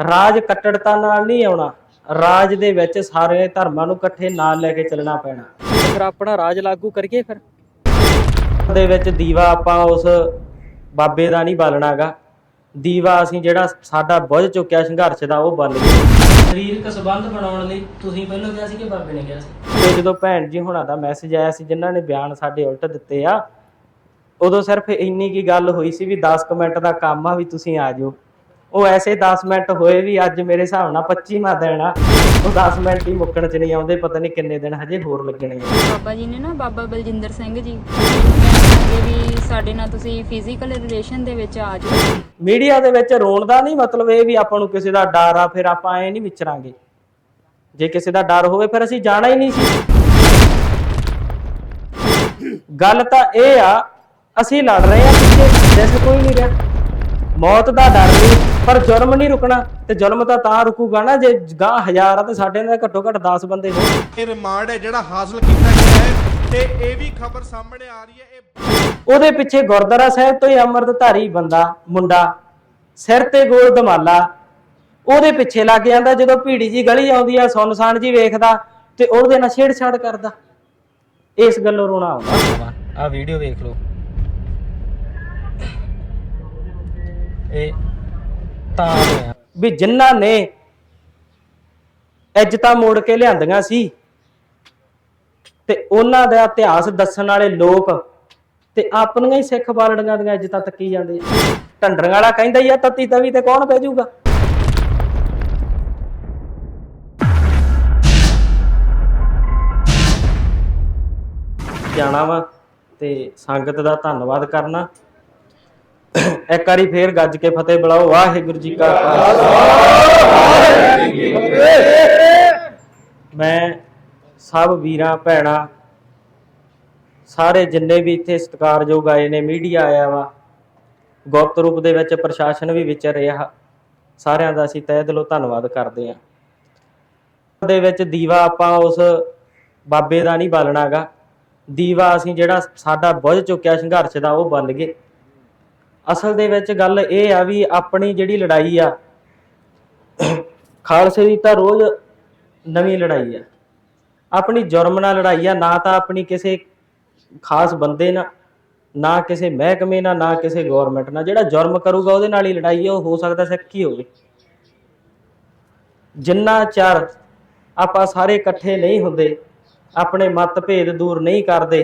ਰਾਜ ਕੱਟੜਤਾ ਨਾਲ ਨਹੀਂ ਆਉਣਾ। ਰਾਜ ਦੇ ਵਿੱਚ ਸਾਰੇ ਧਰਮਾਂ ਨੂੰ ਇਕੱਠੇ ਨਾਲ ਲੈ ਕੇ ਚੱਲਣਾ ਪੈਣਾ। ਫਿਰ ਆਪਣਾ ਰਾਜ ਲਾਗੂ ਕਰੀਏ ਫਿਰ? ਦੇ ਵਿੱਚ ਦੀਵਾ ਆਪਾਂ ਉਸ ਬਾਬੇ ਦਾ ਨਹੀਂ ਬਾਲਣਾਗਾ। ਦੀਵਾ ਅਸੀਂ ਜਿਹੜਾ ਸਾਡਾ ਬੁੱਝ ਚੁੱਕਿਆ ਸੰਘਰਸ਼ ਦਾ ਉਹ ਬਲ ਗਿਆ ਸਰੀਰਕ ਸੰਬੰਧ ਬਣਾਉਣ ਲਈ ਤੁਸੀਂ ਪਹਿਲਾਂ ਕਿਹਾ ਸੀ ਕਿ ਬਾਬੇ ਨੇ ਕਿਹਾ ਸੀ? ਤੇ ਜਦੋਂ ਭੈਣ ਜੀ ਹੁਣਾਂ ਦਾ ਮੈਸੇਜ ਆਇਆ ਸੀ ਜਿਨ੍ਹਾਂ ਨੇ ਬਿਆਨ ਸਾਡੇ ਉਲਟ ਦਿੱਤੇ ਆ ਉਦੋਂ ਸਿਰਫ ਇੰਨੀ ਕੀ ਗੱਲ ਹੋਈ ਸੀ ਵੀ 10 ਕੁ ਮਿੰਟ ਦਾ ਕੰਮ ਆ ਵੀ ਤੁਸੀਂ ਆ ਜਾਓ। ਉਹ ਐਸੇ 10 ਮਿੰਟ ਹੋਏ ਵੀ ਅੱਜ ਮੇਰੇ ਹਿਸਾਬ ਨਾਲ 25ਵਾਂ ਦਿਨ ਆ। ਉਹ 10 ਮਿੰਟ ਹੀ ਮੁੱਕਣ ਚ ਨਹੀਂ ਆਉਂਦੇ ਪਤਾ ਨਹੀਂ ਕਿੰਨੇ ਦਿਨ ਹਜੇ ਹੋਰ ਲੱਗਣੇ ਆ। ਬਾਬਾ ਜੀ ਨੇ ਨਾ ਬਾਬਾ ਬਲਜਿੰਦਰ ਸਿੰਘ ਜੀ ਕਹਿੰਦੇ ਵੀ ਸਾਡੇ ਨਾਲ ਤੁਸੀਂ ਫਿਜ਼ੀਕਲ ਰਿਲੇਸ਼ਨ ਦੇ ਵਿੱਚ ਆ ਜਾਓ। ਮੀਡੀਆ ਦੇ ਵਿੱਚ ਰੋਣ ਦਾ ਨਹੀਂ ਮਤਲਬ ਇਹ ਵੀ ਆਪਾਂ ਨੂੰ ਕਿਸੇ ਦਾ ਡਰ ਆ ਫਿਰ ਆਪਾਂ ਐ ਨਹੀਂ ਵਿਚਰਾਂਗੇ। ਜੇ ਕਿਸੇ ਦਾ ਡਰ ਹੋਵੇ ਫਿਰ ਅਸੀਂ ਜਾਣਾ ਹੀ ਨਹੀਂ ਸੀ। ਗੱਲ ਤਾਂ ਇਹ ਆ ਅਸੀਂ ਲੜ ਰਹੇ ਆ ਪਿੱਛੇ ਜਿਸ ਕੋਈ ਨਹੀਂ ਰਿਹਾ। ਮੌਤ ਦਾ ਡਰ ਨਹੀਂ ਪਰ ਜ਼ੁਲਮ ਨਹੀਂ ਰੁਕਣਾ ਤੇ ਜ਼ੁਲਮ ਤਾਂ ਤਾਂ ਰੁਕੂਗਾ ਨਾ ਜੇ ਗਾਂ ਹਜ਼ਾਰ ਆ ਤੇ ਸਾਡੇ ਨਾਲ ਘੱਟੋ ਘੱਟ 10 ਬੰਦੇ ਹੋਣ ਇਹ ਰਿਮਾਂਡ ਹੈ ਜਿਹੜਾ ਹਾਸਲ ਕੀਤਾ ਗਿਆ ਹੈ ਤੇ ਇਹ ਵੀ ਖਬਰ ਸਾਹਮਣੇ ਆ ਰਹੀ ਹੈ ਇਹ ਉਹਦੇ ਪਿੱਛੇ ਗੁਰਦੁਆਰਾ ਸਾਹਿਬ ਤੋਂ ਹੀ ਅੰਮ੍ਰਿਤਧਾਰੀ ਬੰਦਾ ਮੁੰਡਾ ਸਿਰ ਤੇ ਗੋਲ ਦਮਾਲਾ ਉਹਦੇ ਪਿੱਛੇ ਲੱਗ ਜਾਂਦਾ ਜਦੋਂ ਭੀੜੀ ਜੀ ਗਲੀ ਆਉਂਦੀ ਆ ਸੁਨਸਾਨ ਜੀ ਵੇਖਦਾ ਤੇ ਉਹਦੇ ਨਾਲ ਛੇੜਛਾੜ ਕਰਦਾ। ਇਸ ਗੱਲੋਂ ਰੋਣਾ ਆਉਂਦਾ। ਆ ਵੀਡੀਓ ਵੇਖ ਲਓ। ਇਹ ਤਾਂ ਹੋਇਆ ਵੀ ਜਿਨ੍ਹਾਂ ਨੇ ਇੱਜ਼ਤਾਂ ਮੋੜ ਕੇ ਲਿਆਂਦੀਆਂ ਸੀ ਤੇ ਉਹਨਾਂ ਦਾ ਇਤਿਹਾਸ ਦੱਸਣ ਵਾਲੇ ਲੋਕ ਤੇ ਆਪਣੀਆਂ ਹੀ ਸਿੱਖ ਬਾਲੜੀਆਂ ਦੀਆਂ ਇੱਜ਼ਤਾਂ ਤੱਕੀ ਜਾਂਦੇ ਆ। ਢੰਡਰਾਂ ਵਾਲਾ ਕਹਿੰਦਾ ਹੀ ਆ, ਤੱਤੀ ਤਵੀ ਤੇ ਕੌਣ ਪੈ ਜਾਊਗਾ? ਜਾਣਾ ਵਾ ਤੇ ਸੰਗਤ ਦਾ ਧੰਨਵਾਦ ਕਰਨਾ। ਇੱਕ ਵਾਰੀ ਫੇਰ ਗੱਜ ਕੇ ਫਤਿਹ ਬੁਲਾਓ, ਵਾਹਿਗੁਰੂ ਜੀ ਕਾ ਖਾਲਸਾ। ਮੈਂ ਸਭ ਵੀਰਾਂ, ਭੈਣਾਂ, ਸਾਰੇ ਜਿੰਨੇ ਵੀ ਇੱਥੇ ਸਤਿਕਾਰਯੋਗ ਆਏ ਨੇ, ਮੀਡੀਆ ਆਇਆ ਵਾ, ਗੁਪਤ ਰੂਪ ਦੇ ਵਿੱਚ ਪ੍ਰਸ਼ਾਸਨ ਵੀ ਵਿਚਰ ਰਿਹਾ। ਸਾਰਿਆਂ ਦਾ ਅਸੀਂ ਤਹਿ ਦਿਲੋਂ ਧੰਨਵਾਦ ਕਰਦੇ ਹਾਂ। ਦੇ ਵਿੱਚ ਦੀਵਾ ਆਪਾਂ ਉਸ ਬਾਬੇ ਦਾ ਨਹੀਂ ਬਾਲਣਾਗਾ। ਦੀਵਾ ਅਸੀਂ ਜਿਹੜਾ ਸਾਡਾ ਬੁੱਝ ਚੁੱਕਿਆ ਸੰਘਰਸ਼ ਦਾ, ਉਹ ਬਲ ਗਏ। ਅਸਲ ਦੇ ਵਿੱਚ ਗੱਲ ਇਹ ਆ ਵੀ ਆਪਣੀ ਜਿਹੜੀ ਲੜਾਈ ਆ, ਖਾਲਸੇ ਦੀ ਤਾਂ ਰੋਜ਼ ਨਵੀਂ ਲੜਾਈ ਆ। ਆਪਣੀ ਜੁਰਮ ਨਾਲ ਲੜਾਈ ਆ, ਨਾ ਤਾਂ ਆਪਣੀ ਕਿਸੇ ਖਾਸ ਬੰਦੇ ਨਾਲ, ਨਾ ਕਿਸੇ ਮਹਿਕਮੇ ਨਾਲ, ਨਾ ਕਿਸੇ ਗਵਰਨਮੈਂਟ ਨਾਲ। ਜਿਹੜਾ ਜੁਰਮ ਕਰੂਗਾ, ਉਹਦੇ ਨਾਲ ਹੀ ਲੜਾਈ ਆ, ਉਹ ਹੋ ਸਕਦਾ ਸਿੱਖੀ ਹੋਵੇ। ਜਿੰਨਾ ਚਿਰ ਆਪਾਂ ਸਾਰੇ ਇਕੱਠੇ ਨਹੀਂ ਹੁੰਦੇ, ਆਪਣੇ ਮਤਭੇਦ ਦੂਰ ਨਹੀਂ ਕਰਦੇ,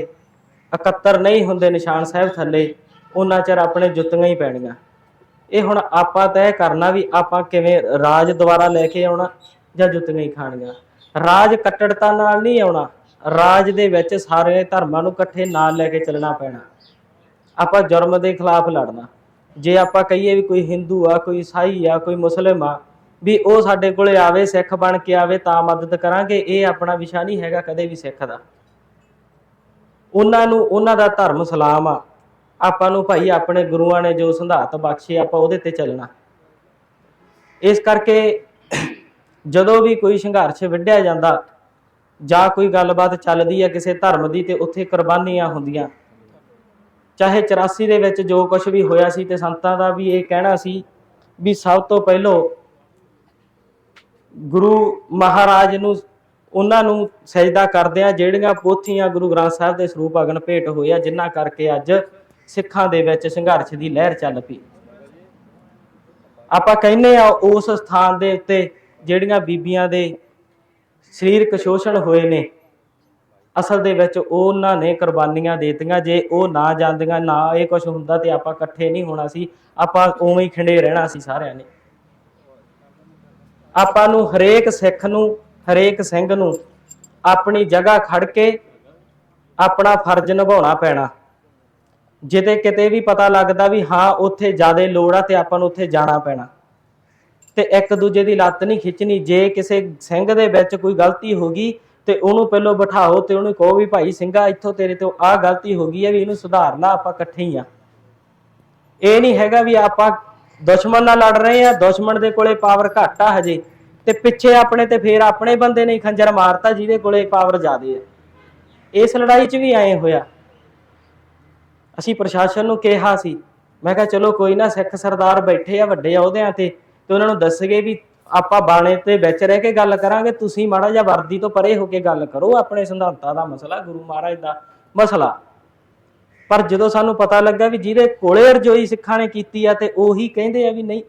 ਇਕੱਤਰ ਨਹੀਂ ਹੁੰਦੇ ਨਿਸ਼ਾਨ ਸਾਹਿਬ ਥੱਲੇ ਉਹਨਾਂ ਚਿਰ ਆਪਣੇ ਜੁੱਤੀਆਂ ਹੀ ਪੈਣੀਆਂ। ਇਹ ਹੁਣ ਆਪਾਂ ਤੈਅ ਕਰਨਾ ਵੀ ਆਪਾਂ ਕਿਵੇਂ ਰਾਜ ਦੁਆਰਾ ਲੈ ਕੇ ਆਉਣਾ ਜਾਂ ਜੁੱਤੀਆਂ ਹੀ ਖਾਣੀਆਂ। ਰਾਜ ਕੱਟੜਤਾ ਨਾਲ ਨਹੀਂ ਆਉਣਾ। ਰਾਜ ਦੇ ਵਿੱਚ ਸਾਰੇ ਧਰਮਾਂ ਨੂੰ ਇਕੱਠੇ ਨਾਲ ਲੈ ਕੇ ਚੱਲਣਾ ਪੈਣਾ। ਆਪਾਂ ਜੁਰਮ ਦੇ ਖਿਲਾਫ ਲੜਨਾ। ਜੇ ਆਪਾਂ ਕਹੀਏ ਵੀ ਕੋਈ ਹਿੰਦੂ ਆ, ਕੋਈ ਈਸਾਈ ਆ, ਕੋਈ ਮੁਸਲਿਮ ਆ, ਵੀ ਉਹ ਸਾਡੇ ਕੋਲੇ ਆਵੇ, ਸਿੱਖ ਬਣ ਕੇ ਆਵੇ ਤਾਂ ਮਦਦ ਕਰਾਂਗੇ, ਇਹ ਆਪਣਾ ਵਿਸ਼ਾ ਨਹੀਂ ਹੈਗਾ ਕਦੇ ਵੀ ਸਿੱਖ ਦਾ। ਉਹਨਾਂ ਨੂੰ, ਉਹਨਾਂ ਦਾ ਧਰਮ ਸਲਾਮ ਆ। ਆਪਾਂ ਨੂੰ ਭਾਈ ਆਪਣੇ ਗੁਰੂਆਂ ਨੇ ਜੋ ਸੰਧਾਤ ਬਖਸ਼ੇ, ਆਪਾਂ ਉਹਦੇ ਤੇ ਚੱਲਣਾ। ਇਸ ਕਰਕੇ ਜਦੋਂ ਵੀ ਕੋਈ ਸੰਘਰਸ਼ ਵਿੱਢਿਆ ਜਾਂਦਾ ਜਾਂ ਕੋਈ ਗੱਲਬਾਤ ਚੱਲਦੀ ਹੈ ਕਿਸੇ ਧਰਮ ਦੀ ਤੇ ਉੱਥੇ ਕੁਰਬਾਨੀਆਂ ਹੁੰਦੀਆਂ। ਚਾਹੇ 84 ਦੇ ਵਿੱਚ ਜੋ ਕੁਝ ਵੀ ਹੋਇਆ ਸੀ ਤੇ ਸੰਤਾਂ ਦਾ ਵੀ ਇਹ ਕਹਿਣਾ ਸੀ ਵੀ ਸਭ ਤੋਂ ਪਹਿਲਾਂ ਗੁਰੂ ਮਹਾਰਾਜ ਨੂੰ, ਉਹਨਾਂ ਨੂੰ ਸਜਦਾ ਕਰਦੇ ਆ ਜਿਹੜੀਆਂ ਪੋਥੀਆਂ ਗੁਰੂ ਗ੍ਰੰਥ ਸਾਹਿਬ ਦੇ ਸਰੂਪ ਅਗਨ ਭੇਟ ਹੋਏ ਆ, ਜਿਨ੍ਹਾਂ ਕਰਕੇ ਅੱਜ ਸਿੱਖਾਂ ਦੇ ਵਿੱਚ ਸੰਘਰਸ਼ ਦੀ ਲਹਿਰ ਚੱਲ ਪਈ। ਆਪਾਂ ਕਹਿੰਦੇ ਆ ਉਸ ਸਥਾਨ ਦੇ ਉੱਤੇ ਜਿਹੜੀਆਂ ਬੀਬੀਆਂ ਦੇ ਸਰੀਰਕ ਸ਼ੋਸ਼ਣ ਹੋਏ ਨੇ, ਅਸਲ ਦੇ ਵਿੱਚ ਉਹਨਾਂ ਨੇ ਕੁਰਬਾਨੀਆਂ ਦੇਤੀਆਂ। ਜੇ ਉਹ ਨਾ ਜਾਂਦੀਆਂ, ਨਾ ਇਹ ਕੁਝ ਹੁੰਦਾ ਤੇ ਆਪਾਂ ਇਕੱਠੇ ਨਹੀਂ ਹੋਣਾ ਸੀ। ਆਪਾਂ ਉਵੇਂ ਹੀ ਖਿੰਡੇ ਰਹਿਣਾ ਸੀ ਸਾਰਿਆਂ ਨੇ। ਆਪਾਂ ਨੂੰ ਹਰੇਕ ਸਿੱਖ ਨੂੰ, ਹਰੇਕ ਸਿੰਘ ਨੂੰ ਆਪਣੀ ਜਗ੍ਹਾ ਖੜ ਕੇ ਆਪਣਾ ਫਰਜ਼ ਨਿਭਾਉਣਾ ਪੈਣਾ। ਜਿੱਤੇ ਕਿਤੇ ਵੀ ਪਤਾ ਲੱਗਦਾ ਵੀ ਹਾਂ, ਉੱਥੇ ਜ਼ਿਆਦਾ ਲੋੜ ਆ ਤੇ ਆਪਾਂ ਨੂੰ ਉੱਥੇ ਜਾਣਾ ਪੈਣਾ। ਤੇ ਇੱਕ ਦੂਜੇ ਦੀ ਲੱਤ ਨਹੀਂ ਖਿੱਚਣੀ। ਜੇ ਕਿਸੇ ਸਿੰਘ ਦੇ ਵਿੱਚ ਕੋਈ ਗਲਤੀ ਹੋ ਗਈ ਤੇ ਉਹਨੂੰ ਪਹਿਲਾਂ ਬਿਠਾਓ ਤੇ ਉਹਨੂੰ ਕਹੋ ਵੀ ਭਾਈ ਸਿੰਘਾ, ਇੱਥੋਂ ਤੇਰੇ ਤੋਂ ਆਹ ਗਲਤੀ ਹੋ ਗਈ ਹੈ ਵੀ ਇਹਨੂੰ ਸੁਧਾਰ ਲਾ ਆਪਾਂ ਇਕੱਠੇ ਹੀ ਆ। ਇਹ ਨਹੀਂ ਹੈਗਾ ਵੀ ਆਪਾਂ ਦੁਸ਼ਮਣ ਨਾਲ ਲੜ ਰਹੇ ਆ, ਦੁਸ਼ਮਣ ਦੇ ਕੋਲੇ ਪਾਵਰ ਘੱਟ ਆ ਹਜੇ। ਤੇ ਪਿੱਛੇ ਆਪਣੇ ਤੇ ਫੇਰ ਆਪਣੇ ਬੰਦੇ ਨੇ ਖੰਜਰ ਮਾਰਤਾ ਜਿਹਦੇ ਕੋਲੇ ਪਾਵਰ ਜ਼ਿਆਦੇ ਆ। ਇਸ ਲੜਾਈ 'ਚ ਵੀ ਐਂ ਹੋਇਆ। ਅਸੀਂ ਪ੍ਰਸ਼ਾਸਨ ਨੂੰ ਕਿਹਾ ਸੀ। ਮੈਂ ਕਿਹਾ, ਚਲੋ ਕੋਈ ਨਾ, ਸਿੱਖ ਸਰਦਾਰ ਬੈਠੇ ਆ ਵੱਡੇ ਅਹੁਦਿਆਂ ਤੇ ਤੇ ਉਹਨਾਂ ਨੂੰ ਦੱਸਗੇ ਵੀ ਆਪਾਂ ਬਾਣੇ ਤੇ ਵਿੱਚ ਰਹਿ ਕੇ ਗੱਲ ਕਰਾਂਗੇ। ਤੁਸੀਂ ਮਾੜਾ ਜਿਹਾ ਵਰਦੀ ਤੋਂ ਪਰੇ ਹੋ ਕੇ ਗੱਲ ਕਰੋ, ਆਪਣੇ ਸਿਧਾਂਤਾਂ ਦਾ ਮਸਲਾ, ਗੁਰੂ ਮਹਾਰਾਜ ਦਾ ਮਸਲਾ। ਪਰ ਜਦੋਂ ਸਾਨੂੰ ਪਤਾ ਲੱਗਾ ਵੀ ਜਿਹਦੇ ਕੋਲੇ ਰਜੋਈ ਸਿੱਖਾਂ ਨੇ ਕੀਤੀ ਆ, ਤੇ ਉਹੀ ਕਹਿੰਦੇ ਆ ਵੀ ਨਹੀਂ,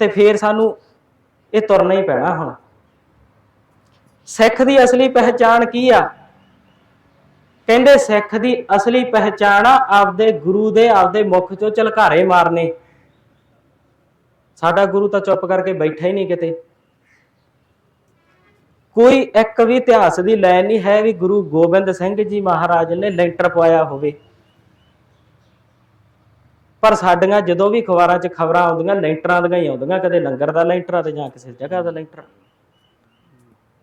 ਤੇ ਫੇਰ ਸਾਨੂੰ ਇਹ ਤੁਰਨਾ ਹੀ ਪੈਣਾ ਹੁਣ। ਸਿੱਖ ਦੀ ਅਸਲੀ ਪਹਿਚਾਣ ਕੀ ਆ? ਕਹਿੰਦੇ ਸਿੱਖ ਦੀ ਅਸਲੀ ਪਹਿਚਾਣ ਆ, ਆਪਦੇ ਗੁਰੂ ਦੇ ਆਪਦੇ ਮੁਖ ਚੋਂ ਝਲਕਾਰੇ ਮਾਰਨੇ। ਸਾਡਾ ਗੁਰੂ ਤਾਂ ਚੁੱਪ ਕਰਕੇ ਬੈਠਾ ਹੀ ਨਹੀਂ ਕਿਤੇ। ਕੋਈ ਇੱਕ ਵੀ ਇਤਿਹਾਸ ਦੀ ਲਾਈਨ ਨਹੀਂ ਹੈ ਵੀ ਗੁਰੂ ਗੋਬਿੰਦ ਸਿੰਘ ਜੀ ਮਹਾਰਾਜ ਨੇ ਲੈਂਟਰ ਪਵਾਇਆ ਹੋਵੇ। ਪਰ ਸਾਡੀਆਂ ਜਦੋਂ ਵੀ ਅਖਬਾਰਾਂ 'ਚ ਖਬਰਾਂ ਆਉਂਦੀਆਂ, ਲੈਂਟਰਾਂ ਦੀਆਂ ਹੀ ਆਉਂਦੀਆਂ, ਕਦੇ ਲੰਗਰ ਦਾ ਲੈਂਟਰ ਤੇ ਜਾਂ ਕਿਸੇ ਜਗ੍ਹਾ ਦਾ ਲੈਂਟਰ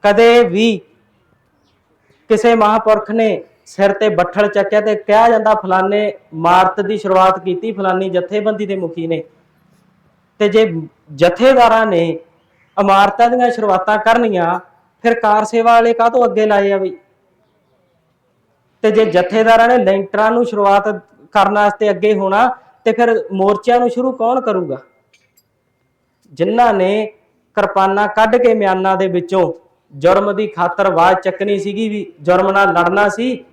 ਕਦੇ ਵੀ ਕਿਸੇ ਮਹਾਪੁਰਖ ਨੇ ਸਿਰ ਤੇ ਬੱਠਲ ਚੱਕਿਆ ਤੇ ਕਿਹਾ ਜਾਂਦਾ ਫਲਾਣੇ ਮਾਰਤ ਦੀ ਸ਼ੁਰੂਆਤ ਕੀਤੀ ਫਲਾਨੀ ਜਥੇਬੰਦੀ ਦੇ ਮੁਖੀ ਨੇ। ਤੇ ਜੇ ਜਥੇਦਾਰਾਂ ਨੇ ਇਮਾਰਤਾਂ ਦੀਆਂ ਸ਼ੁਰੂਆਤਾਂ ਕਰਨੀਆਂ, ਫਿਰ ਕਾਰ ਸੇਵਾ ਵਾਲੇ ਕਾਹਤੋਂ ਅੱਗੇ ਲਾਏ ਆ ਬਈ ਤੇ ਜੇ ਜਥੇਦਾਰਾਂ ਨੇ ਲੈਂਟਰਾਂ ਨੂੰ ਸ਼ੁਰੂਆਤ ਕਰਨ ਵਾਸਤੇ ਅੱਗੇ ਹੋਣਾ, ਤੇ ਫਿਰ ਮੋਰਚਿਆਂ ਨੂੰ ਸ਼ੁਰੂ ਕੌਣ ਕਰੂਗਾ? ਜਿਨ੍ਹਾਂ ਨੇ ਕਿਰਪਾਨਾਂ ਕੱਢ ਕੇ ਮਿਆਨਾਂ ਦੇ ਵਿੱਚੋਂ ਜੁਰਮ ਦੀ ਖਾਤਰ ਆਵਾਜ਼ ਚੱਕਣੀ ਸੀਗੀ ਵੀ ਜੁਰਮ ਨਾਲ ਲੜਨਾ ਸੀ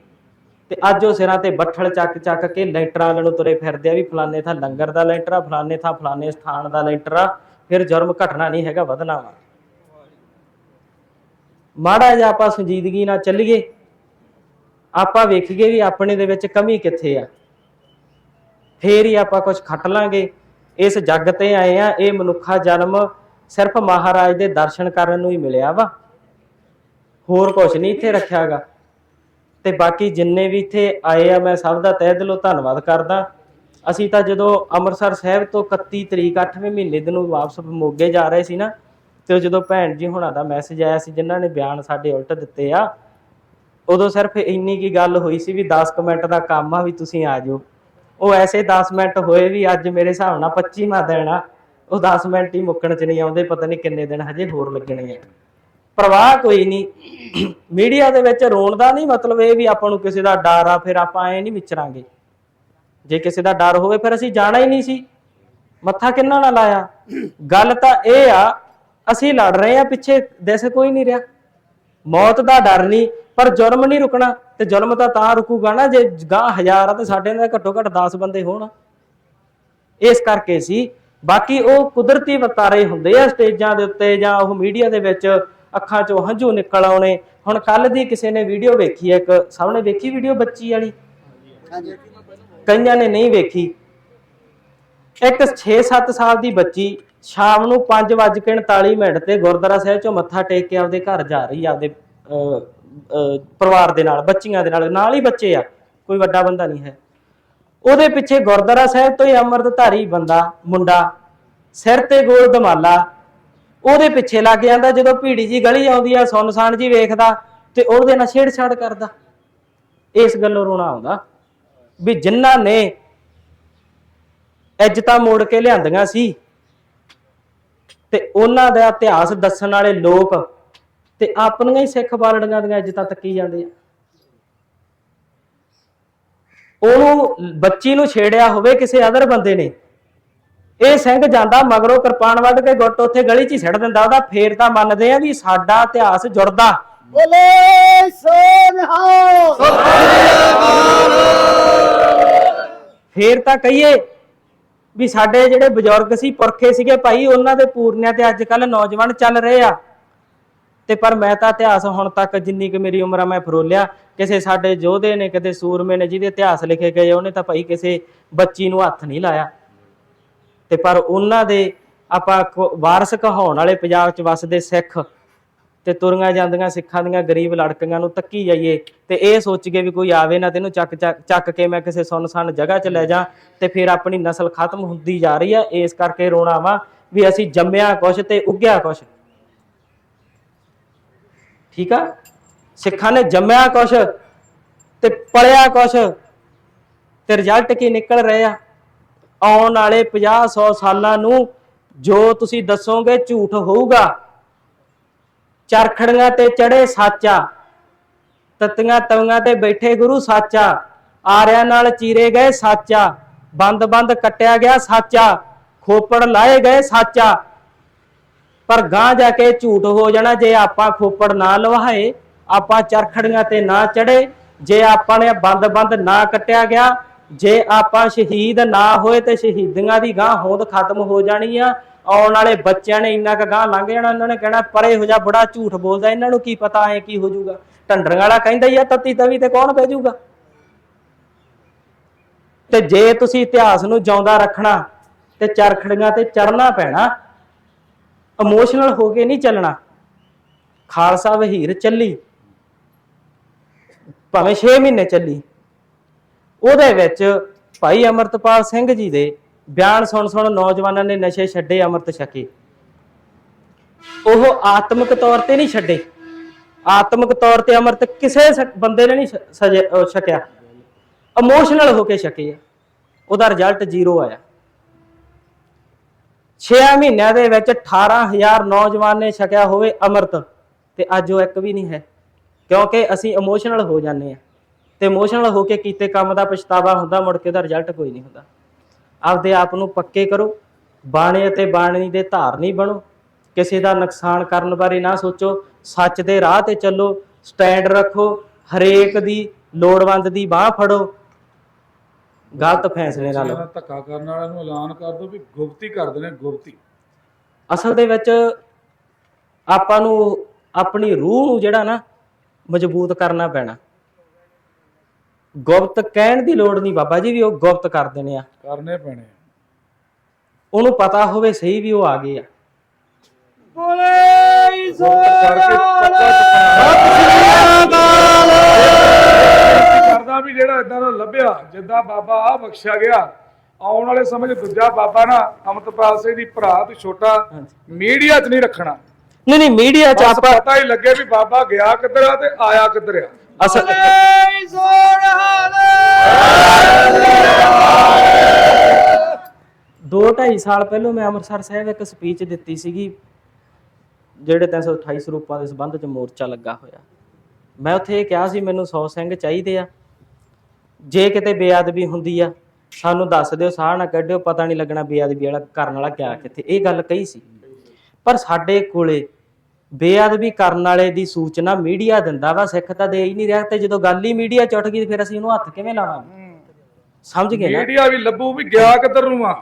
ਤੇ ਅੱਜ ਉਹ ਸਿਰਾਂ ਤੇ ਬੱਠਲ ਚੱਕ ਚੱਕ ਕੇ ਲੈਂਟਰਾਂ ਵਾਲੇ ਨੂੰ ਤੁਰੇ ਫਿਰਦੇ ਆ ਵੀ ਫਲਾਣੇ ਥਾਂ ਲੰਗਰ ਦਾ ਲੈਂਟਰ ਆ, ਫਲਾਣੇ ਥਾਂ ਫਲਾਣੇ ਸਥਾਨ ਦਾ ਲੈਂਟਰ ਆ, ਫਿਰ ਜੁਰਮ ਘਟਣਾ ਨਹੀਂ ਹੈਗਾ, ਵਧਣਾ ਵਾ। ਮਾੜਾ ਜਿਹਾ ਆਪਾਂ ਸੰਜੀਦਗੀ ਨਾਲ ਚੱਲੀਏ, ਆਪਾਂ ਵੇਖੀਏ ਵੀ ਆਪਣੇ ਦੇ ਵਿੱਚ ਕਮੀ ਕਿੱਥੇ ਆ। ਫੇਰ ਹੀ ਆਪਾਂ ਕੁਝ ਖੱਟ ਲਾਂਗੇ। ਇਸ ਜੱਗ ਤੇ ਆਏ ਆ, ਇਹ ਮਨੁੱਖਾ ਜਨਮ ਸਿਰਫ ਮਹਾਰਾਜ ਦੇ ਦਰਸ਼ਨ ਕਰਨ ਨੂੰ ਹੀ ਮਿਲਿਆ ਵਾ। ਹੋਰ ਕੁਝ ਨਹੀਂ ਇੱਥੇ ਰੱਖਿਆਗਾ ਤੇ ਬਾਕੀ ਜਿੰਨੇ ਵੀ ਇੱਥੇ ਆਏ ਆ, ਮੈਂ ਸਭ ਦਾ ਤਹਿ ਦਿਲੋਂ ਧੰਨਵਾਦ ਕਰਦਾ। ਅਸੀਂ ਤਾਂ ਜਦੋਂ ਅੰਮ੍ਰਿਤਸਰ ਸਾਹਿਬ ਤੋਂ 31 ਤਰੀਕ 8ਵੇਂ ਮਹੀਨੇ ਦੇ ਨੂੰ ਵਾਪਸ ਮੋਗੇ ਜਾ ਰਹੇ ਸੀ ਨਾ, ਤੇ ਜਦੋਂ ਭੈਣ ਜੀ ਹੁਣਾਂ ਦਾ ਮੈਸੇਜ ਆਇਆ ਸੀ, ਜਿਨ੍ਹਾਂ ਨੇ ਬਿਆਨ ਸਾਡੇ ਉਲਟ ਦਿੱਤੇ ਆ, ਉਦੋਂ ਸਿਰਫ ਇੰਨੀ ਕੀ ਗੱਲ ਹੋਈ ਸੀ ਵੀ 10 ਕੁ ਮਿੰਟ ਦਾ ਕੰਮ ਆ ਵੀ ਤੁਸੀਂ ਆ ਜਾਓ। ਉਹ ਐਸੇ 10 ਮਿੰਟ ਹੋਏ ਵੀ ਅੱਜ ਮੇਰੇ ਹਿਸਾਬ ਨਾਲ 25ਵਾਂ ਦਿਨ ਆ, ਉਹ 10 ਮਿੰਟ ਹੀ ਮੁੱਕਣ ਚ ਨਹੀਂ ਆਉਂਦੇ, ਪਤਾ ਨਹੀਂ ਕਿੰਨੇ ਦਿਨ ਹਜੇ ਹੋਰ ਲੱਗਣੇ ਆ। ਪ੍ਰਵਾਹ ਕੋਈ ਨਹੀਂ ਮੀਡੀਆ ਦੇ ਵਿੱਚ ਰੋਣ ਦਾ ਨਹੀਂ ਮਤਲਬ ਇਹ ਵੀ ਆਪਾਂ ਨੂੰ ਕਿਸੇ ਦਾ ਡਰ ਆ, ਫਿਰ ਆਪਾਂ ਐ ਨਹੀਂ ਵਿਚਰਾਂਗੇ। ਜੇ ਕਿਸੇ ਦਾ ਡਰ ਹੋਵੇ ਫਿਰ ਅਸੀਂ ਜਾਣਾ ਹੀ ਨਹੀਂ ਸੀ। ਮੱਥਾ ਕਿੰਨਾ ਨਾ ਲਾਇਆ। ਗੱਲ ਤਾਂ ਇਹ ਆ, ਅਸੀਂ ਲੜ ਰਹੇ ਆ, ਪਿੱਛੇ ਦਿਸ ਕੋਈ ਨਹੀਂ ਰਿਹਾ। ਮੌਤ ਦਾ ਡਰ ਨਹੀਂ ਪਰ ਜ਼ੁਲਮ ਨਹੀਂ ਰੁਕਣਾ, ਤੇ ਜ਼ੁਲਮ ਤਾਂ ਤਾਂ ਰੁਕੂਗਾ ਨਾ ਜੇ ਗਾਂ ਹਜ਼ਾਰ ਆ ਤੇ ਸਾਡੇ ਨਾਲ ਘੱਟੋ ਘੱਟ 10 ਬੰਦੇ ਹੋਣ। ਇਸ ਕਰਕੇ ਸੀ। ਬਾਕੀ ਉਹ ਕੁਦਰਤੀ ਵਤਾਰੇ ਹੁੰਦੇ ਆ ਸਟੇਜਾਂ ਦੇ ਉੱਤੇ ਜਾਂ ਉਹ ਮੀਡੀਆ ਦੇ ਵਿੱਚ ਅੱਖਾਂ 'ਚੋਂ ਹੰਝੂ ਨਿਕਲ ਆਉਣੇ। ਹੁਣ ਕੱਲ ਦੀ ਕਿਸੇ ਨੇ ਵੀਡੀਓ ਵੇਖੀ ਹੈ ਇੱਕ ਨੇ ਵੇਖੀ ਵੀਡੀਓ ਬੱਚੀ ਵਾਲੀ? ਕਈਆਂ ਨੇ ਨਹੀਂ ਵੇਖੀ। ਇੱਕ 6-7 ਸਾਲ ਦੀ ਬੱਚੀ ਸ਼ਾਮ ਨੂੰ 5:39 ਮਿੰਟ ਤੇ ਗੁਰਦੁਆਰਾ ਸਾਹਿਬ ਚੋਂ ਮੱਥਾ ਟੇਕ ਕੇ ਆਪਦੇ ਘਰ ਜਾ ਰਹੀ ਆ ਆਪਦੇ ਪਰਿਵਾਰ ਦੇ ਨਾਲ ਬੱਚੀਆਂ ਦੇ ਨਾਲ। ਨਾਲ ਹੀ ਬੱਚੇ ਆ ਕੋਈ ਵੱਡਾ ਬੰਦਾ ਨਹੀਂ ਹੈ। ਉਹਦੇ ਪਿੱਛੇ ਗੁਰਦੁਆਰਾ ਸਾਹਿਬ ਤੋਂ ਹੀ ਅੰਮ੍ਰਿਤਧਾਰੀ ਬੰਦਾ ਮੁੰਡਾ ਸਿਰ ਤੇ ਗੋਲ ਦਮਾਲਾ ਉਹਦੇ ਪਿੱਛੇ ਲੱਗ ਜਾਂਦਾ ਜਦੋਂ ਭੀੜੀ ਜੀ ਗਲੀ ਆਉਂਦੀ ਆ ਸੁੰਨਸਾਨ ਜੀ ਵੇਖਦਾ ਤੇ ਉਹਦੇ ਨਾਲ ਛੇੜਛਾੜ ਕਰਦਾ। ਇਸ ਗੱਲੋਂ ਰੋਣਾ ਆਉਂਦਾ ਵੀ ਜਿਨ੍ਹਾਂ ਨੇ ਇੱਜ਼ਤਾਂ ਮੋੜ ਕੇ ਲਿਆਂਦੀਆਂ ਸੀ ਤੇ ਉਹਨਾਂ ਦਾ ਇਤਿਹਾਸ ਦੱਸਣ ਵਾਲੇ ਲੋਕ ਤੇ ਆਪਣੀਆਂ ਹੀ ਸਿੱਖ ਬਾਲੜੀਆਂ ਦੀਆਂ ਇੱਜ਼ਤਾਂ ਤੱਕੀ ਜਾਂਦੇ ਆ। ਉਹਨੂੰ ਬੱਚੀ ਨੂੰ ਛੇੜਿਆ ਹੋਵੇ ਕਿਸੇ ਅਦਰ ਬੰਦੇ ਨੇ ਇਹ ਸਿੰਘ ਜਾਂਦਾ ਮਗਰੋਂ ਕਿਰਪਾਨ ਵੱਢ ਕੇ ਗੁੱਟ ਉੱਥੇ ਗਲੀ 'ਚ ਹੀ ਸਿੱਟ ਦਿੰਦਾ ਉਹਦਾ ਫੇਰ ਤਾਂ ਮੰਨਦੇ ਆ ਵੀ ਸਾਡਾ ਇਤਿਹਾਸ ਜੁੜਦਾ। ਬੋਲੇ ਫੇਰ ਤਾਂ ਕਹੀਏ ਵੀ ਸਾਡੇ ਜਿਹੜੇ ਬਜ਼ੁਰਗ ਸੀ ਪੁਰਖੇ ਸੀਗੇ ਭਾਈ ਉਹਨਾਂ ਦੇ ਪੂਰਨਿਆਂ ਤੇ ਅੱਜ ਕੱਲ ਨੌਜਵਾਨ ਚੱਲ ਰਹੇ ਆ। ਤੇ ਪਰ ਮੈਂ ਤਾਂ ਇਤਿਹਾਸ ਹੁਣ ਤੱਕ ਜਿੰਨੀ ਕਿ ਮੇਰੀ ਉਮਰ ਆ ਮੈਂ ਫਰੋਲਿਆ ਕਿਸੇ ਸਾਡੇ ਯੋਧੇ ਨੇ ਕਦੇ ਸੂਰਮੇ ਨੇ ਜਿਹਦੇ ਇਤਿਹਾਸ ਲਿਖੇ ਗਏ ਉਹਨੇ ਤਾਂ ਭਾਈ ਕਿਸੇ ਬੱਚੀ ਨੂੰ ਹੱਥ ਨਹੀਂ ਲਾਇਆ। ਤੇ ਪਰ ਉਹਨਾਂ ਦੇ ਆਪਾਂ ਕ- ਵਾਰਸ ਕਹਾਉਣ ਵਾਲੇ ਪੰਜਾਬ 'ਚ ਵੱਸਦੇ ਸਿੱਖ ਤੇ ਤੁਰੀਆਂ ਜਾਂਦੀਆਂ ਸਿੱਖਾਂ ਦੀਆਂ ਗਰੀਬ ਲੜਕੀਆਂ ਨੂੰ ਤੱਕੀ ਜਾਈਏ ਤੇ ਇਹ ਸੋਚ ਕੇ ਵੀ ਕੋਈ ਆਵੇ ਨਾ ਤੈਨੂੰ ਚੱਕ ਚੱਕ ਕੇ ਮੈਂ ਕਿਸੇ ਸੁੰਨਸਾਨ ਜਗ੍ਹਾ 'ਚ ਲੈ ਜਾ ਤੇ ਫਿਰ ਆਪਣੀ ਨਸਲ ਖਤਮ ਹੁੰਦੀ ਜਾ ਰਹੀ ਆ, ਇਸ ਕਰਕੇ ਰੋਣਾ ਵਾ ਵੀ ਅਸੀਂ ਜੰਮਿਆ ਕੁਛ ਤੇ ਉੱਗਿਆ ਕੁਛ। ਠੀਕ ਆ? ਸਿੱਖਾਂ ਨੇ ਜੰਮਿਆ ਕੁਛ ਤੇ ਪਲਿਆ ਕੁਛ ਤੇ ਰਿਜ਼ਲਟ ਕੀ ਨਿਕਲ ਰਹੇ ਆ? ਆਉਣ ਵਾਲੇ 50 100 ਸਾਲਾਂ ਨੂੰ ਜੋ ਤੁਸੀਂ ਦੱਸੋਗੇ ਝੂਠ ਹੋਊਗਾ। ਚਰਖੜੀਆਂ ਤੇ ਚੜੇ ਸਾਚਾ, ਤਤੀਆਂ ਤਵੀਆਂ ਤੇ ਬੈਠੇ ਗੁਰੂ ਸਾਚਾ, ਆਰਿਆਂ ਨਾਲ ਚੀਰੇ ਗਏ ਸਾਚਾ, ਬੰਦ ਬੰਦ ਕੱਟਿਆ ਗਿਆ ਸਾਚਾ, ਖੋਪੜ ਲਾਏ ਗਏ ਸਾਚਾ। ਪਰ ਗਾਂ ਜਾ ਕੇ ਝੂਠ ਹੋ ਜਾਣਾ ਜੇ ਆਪਾਂ ਖੋਪੜ ਨਾ ਲਵਾਏ, ਆਪਾਂ ਚਰਖੜੀਆਂ ਤੇ ਨਾ ਚੜੇ ਜੇ ਆਪਾਂ ਨੇ ਬੰਦ-ਬੰਦ ਨਾ ਕੱਟਿਆ ਗਿਆ ਜੇ ਆਪਾਂ ਸ਼ਹੀਦ ਨਾ ਹੋਏ ਤੇ ਸ਼ਹੀਦੀਆਂ ਦੀ ਗਾਂ ਹੋਂਦ ਖਤਮ ਹੋ ਜਾਣੀ ਆ। ਆਉਣ ਵਾਲੇ ਬੱਚਿਆਂ ਨੇ ਇੰਨਾ ਕ ਗਾਂ ਲੰਘ ਜਾਣਾ, ਉਹਨਾਂ ਨੇ ਕਹਿਣਾ, ਪਰੇ ਹੋ ਜਾ, ਬੜਾ ਝੂਠ ਬੋਲਦਾ, ਇਹਨਾਂ ਨੂੰ ਕੀ ਪਤਾ ਐ ਕੀ ਹੋ ਜਾਊਗਾ। ਢੰਡਰਾਂ ਵਾਲਾ ਕਹਿੰਦਾ ਹੀ ਆ, ਤੱਤੀ ਤਵੀ ਤੇ ਕੌਣ ਪੈ ਜਾਊਗਾ? ਤੇ ਜੇ ਤੁਸੀਂ ਇਤਿਹਾਸ ਨੂੰ ਜਿਉਂਦਾ ਰੱਖਣਾ ਤੇ ਚਰਖੜੀਆਂ ਤੇ ਚੜਨਾ ਪੈਣਾ ਇਮੋਸ਼ਨਲ ਹੋ ਕੇ ਨਹੀਂ ਚੱਲਣਾ। ਖਾਲਸਾ ਵਹੀਰ ਚੱਲੀ, ਭਾਵੇਂ 6 ਮਹੀਨੇ ਚੱਲੀ। ਉਹਦੇ ਵਿੱਚ ਭਾਈ ਅਮਰਤਪਾਲ ਸਿੰਘ ਜੀ ਦੇ ਬਿਆਨ ਸੁਣ ਸੁਣ ਨੌਜਵਾਨਾਂ ਨੇ ਨਸ਼ੇ ਛੱਡੇ ਅੰਮ੍ਰਿਤ ਛਕੇ। ਉਹ ਆਤਮਿਕ ਤੌਰ ਤੇ ਨਹੀਂ ਛੱਡੇ। ਆਤਮਿਕ ਤੌਰ ਤੇ ਅੰਮ੍ਰਿਤ ਕਿਸੇ ਬੰਦੇ ਨੇ ਨਹੀਂ ਛ- ਸਜੇ- ਛਕਿਆ। ਇਮੋਸ਼ਨਲ ਹੋ ਕੇ ਛਕੇ। ਉਹਦਾ ਰਿਜ਼ਲਟ ਜ਼ੀਰੋ ਆਇਆ। 6 ਮਹੀਨਿਆਂ ਦੇ ਵਿੱਚ 18000 ਨੌਜਵਾਨ ਨੇ ਛਕਿਆ ਹੋਵੇ ਅੰਮ੍ਰਿਤ। ਤੇ ਅੱਜ ਉਹ ਇੱਕ ਵੀ ਨਹੀਂ ਹੈ। ਕਿਉਂਕਿ ਅਸੀਂ ਇਮੋਸ਼ਨਲ ਹੋ ਜਾਂਦੇ ਆ ਤੇ ਇਮੋਸ਼ਨਲ ਹੋ ਕੇ ਕੀਤੇ ਕੰਮ ਦਾ ਪਛਤਾਵਾ ਹੁੰਦਾ ਮੁੜ ਕੇ ਉਹਦਾ ਰਿਜ਼ਲਟ ਕੋਈ ਨਹੀਂ ਹੁੰਦਾ। ਆਪਦੇ ਆਪ ਨੂੰ ਪੱਕੇ ਕਰੋ। ਬਾਣੇ ਅਤੇ ਬਾਣੀ ਦੇ ਧਾਰਨੀ ਬਣੋ। ਕਿਸੇ ਦਾ ਨੁਕਸਾਨ ਕਰਨ ਬਾਰੇ ਨਾ ਸੋਚੋ। ਸੱਚ ਦੇ ਰਾਹ ਤੇ ਚੱਲੋ। ਸਟੈਂਡ ਰੱਖੋ। ਹਰੇਕ ਦੀ ਲੋੜਵੰਦ ਦੀ ਬਾਹ ਫੜੋ। ਗਲਤ ਫੈਸਲੇ ਨਾ ਲਓ ਜਿਹੜਾ ਧੱਕਾ ਕਰਨ ਵਾਲਿਆਂ ਨੂੰ ਐਲਾਨ ਕਰ ਦਿਓ ਵੀ ਗੁਪਤੀ ਕਰਦੇ ਨੇ ਗੁਪਤੀ। ਅਸਲ ਦੇ ਵਿੱਚ ਆਪਾਂ ਨੂੰ ਆਪਣੀ ਰੂਹ ਨੂੰ ਜਿਹੜਾ ਨਾ ਮਜ਼ਬੂਤ ਕਰਨਾ ਪੈਣਾ। ਗੁਪਤ ਕਹਿਣ ਦੀ ਲੋੜ ਨਹੀਂ ਬਾਬਾ ਜੀ ਵੀ ਉਹ ਗੁਪਤ ਕਰ ਦੇਣੇ ਆ। ਕਰਨੇ ਪੈਣੇ ਆ। ਉਹਨੂੰ ਪਤਾ ਹੋਵੇ ਸਹੀ ਵੀ ਉਹ ਆ ਗਏ ਆ। ਗੁਪਤ ਕਰਕੇ ਪੱਕਾ ਚੁੱਕਣਾ ਕਰਦਾ ਵੀ ਜਿਹੜਾ ਇਦਾਂ ਦਾ ਲੱਭਿਆ ਜਿੱਦਾਂ ਬਾਬਾ ਆ ਬਖਸ਼ਿਆ ਗਿਆ ਆਉਣ ਵਾਲੇ ਸਮੇਂ 'ਚ ਦੂਜਾ ਬਾਬਾ ਨਾ ਅਮਰਤਪਾਲ ਸਿੰਘ ਦੀ ਭਰਾ ਤੇ ਛੋਟਾ ਮੀਡੀਆ 'ਚ ਨਹੀਂ ਰੱਖਣਾ। ਨਹੀਂ ਨਹੀਂ ਮੀਡੀਆ 'ਚ ਬਸ ਆਪਾਂ ਪਤਾ ਹੀ ਲੱਗੇ ਵੀ ਬਾਬਾ ਗਿਆ ਕਿੱਧਰ ਆ ਤੇ ਆਇਆ ਕਿੱਧਰ ਆ। ਅਸਲ ਦੋ ਢਾਈ ਸਾਲ ਪਹਿਲਾਂ ਮੈਂ ਅੰਮ੍ਰਿਤਸਰ ਸਾਹਿਬ ਇੱਕ ਸਪੀਚ ਦਿੱਤੀ ਸੀਗੀ ਜਿਹੜੇ 328 ਸਰੂਪਾਂ ਦੇ ਸੰਬੰਧ 'ਚ ਮੋਰਚਾ ਲੱਗਾ ਹੋਇਆ। ਮੈਂ ਉੱਥੇ ਇਹ ਕਿਹਾ ਸੀ ਮੈਨੂੰ 100 ਸਿੰਘ ਚਾਹੀਦੇ ਆ। ਜੇ ਕਿਤੇ ਬੇਅਦਬੀ ਹੁੰਦੀ ਆ ਸਾਨੂੰ ਦੱਸ ਦਿਓ ਸਾਹ ਨਾ ਕੱਢਿਓ ਪਤਾ ਨਹੀਂ ਲੱਗਣਾ ਬੇਅਦਬੀ ਵਾਲਾ ਕਰਨ ਵਾਲਾ ਕਿਆ ਕਿੱਥੇ। ਇਹ ਗੱਲ ਕਹੀ ਸੀ। ਪਰ ਸਾਡੇ ਕੋਲੇ ਬੇਅਦਬੀ ਕਰਨ ਵਾਲੇ ਦੀ ਸੂਚਨਾ ਮੀਡੀਆ ਦਿੰਦਾ ਵਾ ਸਿੱਖ ਤਾਂ ਦੇ ਹੀ ਨਹੀਂ ਰਿਹਾ ਤੇ ਜਦੋਂ ਗੱਲ ਹੀ ਮੀਡੀਆ ਚ ਉੱਠ ਗਈ ਫਿਰ ਅਸੀਂ ਉਹਨੂੰ ਹੱਥ ਕਿਵੇਂ ਲਾਵਾਂਗੇ ਸਮਝ ਗਏ ਨਾ? ਮੀਡੀਆ ਵੀ ਲੱਭੂ ਵੀ ਗਿਆ ਕਿੱਧਰ ਨੂੰ ਆ?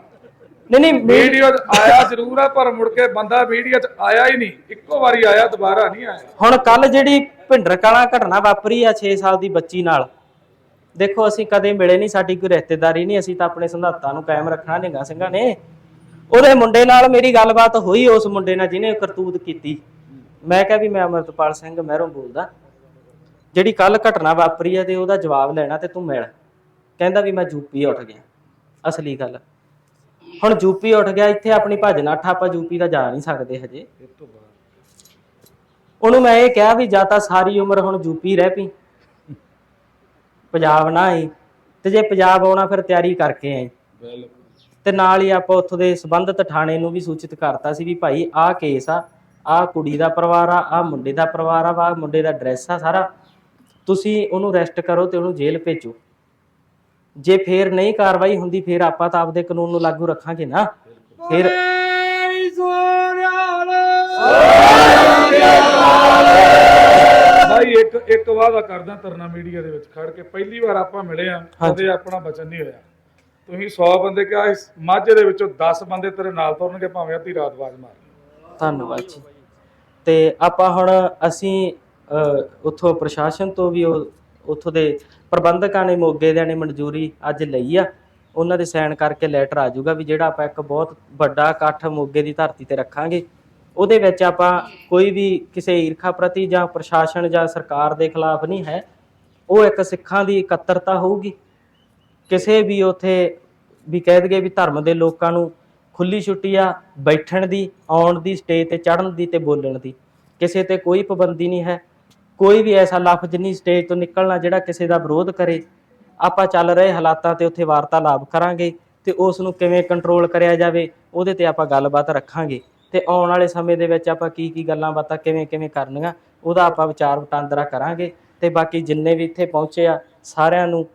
ਨਹੀਂ ਨਹੀਂ ਮੀ- ਮੀਡੀਆ 'ਚ ਆਇਆ ਜ਼ਰੂਰ ਆ ਪਰ ਮੁੜ ਕੇ ਬੰਦਾ ਮੀਡੀਆ 'ਚ ਆਇਆ ਹੀ ਨਹੀਂ। ਇੱਕੋ ਵਾਰੀ ਆਇਆ ਦੁਬਾਰਾ ਨਹੀਂ ਆਇਆ। ਹੁਣ ਕੱਲ ਜਿਹੜੀ ਭਿੰਡਰ ਕਲਾਂ ਘਟਨਾ ਵਾਪਰੀ ਆ 6 ਸਾਲ ਦੀ ਬੱਚੀ ਨਾਲ ਦੇਖੋ ਅਸੀਂ ਕਦੇ ਮਿਲੇ ਨਹੀਂ ਸਾਡੀ ਕੋਈ ਰਿਸ਼ਤੇਦਾਰੀ ਨਹੀਂ ਅਸੀਂ ਤਾਂ ਆਪਣੇ ਸੰਧਾਤਾਂ ਨੂੰ ਕਾਇਮ ਰੱਖਣਾ ਨਿਗਾ ਸਿੰਘਾਂ ਨੇ। ਉਹਦੇ ਮੁੰਡੇ ਨਾਲ ਮੇਰੀ ਗੱਲਬਾਤ ਹੋਈ ਉਸ ਮੁੰਡੇ ਨਾਲ ਜਿਹਨੇ ਕਰਤੂਤ ਕੀਤੀ। ਮੈਂ ਕਿਹਾ ਵੀ ਮੈਂ ਅਮਰਤਪਾਲ ਸਿੰਘ ਮਹਿਰੋਂ ਬੋਲਦਾ ਜਿਹੜੀ ਕੱਲ ਘਟਨਾ ਵਾਪਰੀ ਆ ਤੇ ਉਹਦਾ ਜਵਾਬ ਲੈਣਾ ਤੇ ਤੂੰ ਮਿਲ। ਕਹਿੰਦਾ ਵੀ ਮੈਂ ਯੂਪੀ ਉੱਠ ਗਿਆ ਅਸਲੀ ਗੱਲ। ਹੁਣ ਯੂਪੀ ਉੱਠ ਗਿਆ ਇੱਥੇ ਆਪਣੀ ਭੱਜ ਨੱਠ ਆਪਾਂ ਯੂਪੀ ਦਾ ਜਾ ਨਹੀਂ ਸਕਦੇ ਹਜੇ। ਉਹਨੂੰ ਮੈਂ ਇਹ ਕਿਹਾ ਵੀ ਜਾਂ ਤਾਂ ਸਾਰੀ ਉਮਰ ਹੁਣ ਯੂਪੀ ਰਹਿ ਪਈ। ਪੰਜਾਬ ਨਾ ਆਈ ਤੇ ਜੇ ਪੰਜਾਬ ਆਉਣਾ ਫਿਰ ਤਿਆਰੀ ਕਰਕੇ ਆਈ। ਬਿਲਕੁਲ। ਤੇ ਨਾਲ ਹੀ ਆਪਾਂ ਉੱਥੋਂ ਦੇ ਸੰਬੰਧਿਤ ਥਾਣੇ ਨੂੰ ਵੀ ਸੂਚਿਤ ਕਰਤਾ ਸੀ ਵੀ ਭਾਈ ਆਹ ਕੇਸ ਆ ਆਹ ਕੁੜੀ ਦਾ ਪਰਿਵਾਰ ਆ ਆਹ ਮੁੰਡੇ ਦਾ ਪਰਿਵਾਰ ਆ ਆਹ ਮੁੰਡੇ ਦਾ ਐਡਰੈਸ ਆ ਸਾਰਾ। ਤੁਸੀਂ ਉਹਨੂੰ ਅਰੈਸਟ ਕਰੋ ਤੇ ਉਹਨੂੰ ਜੇਲ੍ਹ ਭੇਜੋ। ਜੇ ਫੇਰ ਨਹੀਂ ਕਾਰਵਾਈ ਹੁੰਦੀ ਫੇਰ ਆਪਾਂ ਤਾਂ ਆਪਦੇ ਕਾਨੂੰਨ ਨੂੰ ਲਾਗੂ ਰੱਖਾਂਗੇ ਨਾ। ਫਿਰ ਭਾਈ ਇੱਕ ਇੱਕ ਵਾਅਦਾ ਕਰਦਾ ਤਰਨਾ ਮੀਡੀਆ ਦੇ ਵਿੱਚ ਖੜ ਕੇ। ਪਹਿਲੀ ਵਾਰ ਆਪਾਂ ਮਿਲੇ ਆ ਕਦੇ ਆਪਣਾ ਬਚਨ ਨਹੀਂ ਹੋਇਆ। ਤੁਸੀਂ 100 ਬੰਦੇ ਕਿਹਾ ਇਸ ਮਾਝੇ ਦੇ ਵਿੱਚੋਂ 10 ਬੰਦੇ ਤੇਰੇ ਨਾਲ ਤੁਰਨਗੇ ਭਾਵੇਂ ਅੱਧੀ ਰਾਤ ਆਵਾਜ਼ ਮਾਰ। ਧੰਨਵਾਦ ਜੀ। ਤੇ ਆਪਾਂ ਹੁਣ ਅਸੀਂ ਉੱਥੋਂ ਪ੍ਰਸ਼ਾਸਨ ਤੋਂ ਵੀ ਉਹ, ਉੱਥੋਂ ਦੇ ਪ੍ਰਬੰਧਕਾਂ ਨੇ ਮੋਗੇ ਦੇ ਨੇ ਮਨਜ਼ੂਰੀ ਅੱਜ ਲਈ ਆ। ਉਹਨਾਂ ਦੇ ਸਾਈਨ ਕਰਕੇ ਲੈਟਰ ਆ ਜਾਊਗਾ ਵੀ ਜਿਹੜਾ ਆਪਾਂ ਇੱਕ ਬਹੁਤ ਵੱਡਾ ਇਕੱਠ ਮੋਗੇ ਦੀ ਧਰਤੀ ਤੇ ਰੱਖਾਂਗੇ। ਉਹਦੇ ਵਿੱਚ ਆਪਾਂ ਕੋਈ ਵੀ ਕਿਸੇ ਈਰਖਾ ਪ੍ਰਤੀ ਜਾਂ ਪ੍ਰਸ਼ਾਸਨ ਜਾਂ ਸਰਕਾਰ ਦੇ ਖਿਲਾਫ ਨਹੀਂ ਹੈ। ਉਹ ਇੱਕ ਸਿੱਖਾਂ ਦੀ ਇਕੱਤਰਤਾ ਹੋਊਗੀ। ਕਿਸੇ ਵੀ ਉਥੇ ਵੀ ਕਹਿ ਦਈਏ ਵੀ ਧਰਮ ਦੇ ਲੋਕਾਂ ਨੂੰ ਖੁੱਲੀ ਛੁੱਟੀ ਆ, ਬੈਠਣ ਦੀ, ਆਉਣ ਦੀ ਸਟੇਜ ਤੇ ਚੜ੍ਹਨ ਦੀ ਤੇ ਬੋਲਣ ਦੀ। ਕਿਸੇ ਤੇ ਕੋਈ ਪਾਬੰਦੀ ਨਹੀਂ ਹੈ। ਕੋਈ ਵੀ ਐਸਾ ਲਫ਼ਜ਼ ਨਹੀਂ ਸਟੇਜ ਤੋਂ ਨਿਕਲਣਾ ਜਿਹੜਾ ਕਿਸੇ ਦਾ ਵਿਰੋਧ ਕਰੇ। ਆਪਾਂ ਚੱਲ ਰਹੇ ਹਾਲਾਤਾਂ ਤੇ ਉੱਥੇ ਵਾਰਤਾਲਾਪ ਕਰਾਂਗੇ ਤੇ ਉਸ ਨੂੰ ਕਿਵੇਂ ਕੰਟਰੋਲ ਕਰਿਆ ਜਾਵੇ, ਉਹਦੇ ਤੇ ਆਪਾਂ ਗੱਲਬਾਤ ਰੱਖਾਂਗੇ। ਤੇ ਆਉਣ ਵਾਲੇ ਸਮੇਂ ਦੇ ਵਿੱਚ ਆਪਾਂ ਕੀ ਕੀ ਗੱਲਾਂ ਬਾਤਾਂ ਕਿਵੇਂ ਕਿਵੇਂ ਕਰਨੀਆਂ, ਉਹਦਾ ਆਪਾਂ ਵਿਚਾਰ ਵਟਾਂਦਰਾ ਕਰਾਂਗੇ। ਤੇ ਬਾਕੀ ਜਿੰਨੇ ਵੀ ਇੱਥੇ ਪਹੁੰਚੇ ਆ, ਸਾਰਿਆਂ ਨੂੰ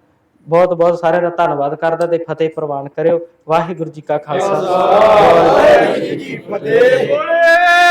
ਬਹੁਤ ਬਹੁਤ ਸਾਰਿਆਂ ਦਾ ਧੰਨਵਾਦ ਕਰਦਾ ਤੇ ਫਤਿਹ ਪ੍ਰਵਾਨ ਕਰਿਓ। ਵਾਹਿਗੁਰੂ ਜੀ ਕਾ ਖਾਲਸਾ। ਵਾਹਿਗੁਰੂ ਜੀ ਕੀ ਫਤਿਹ।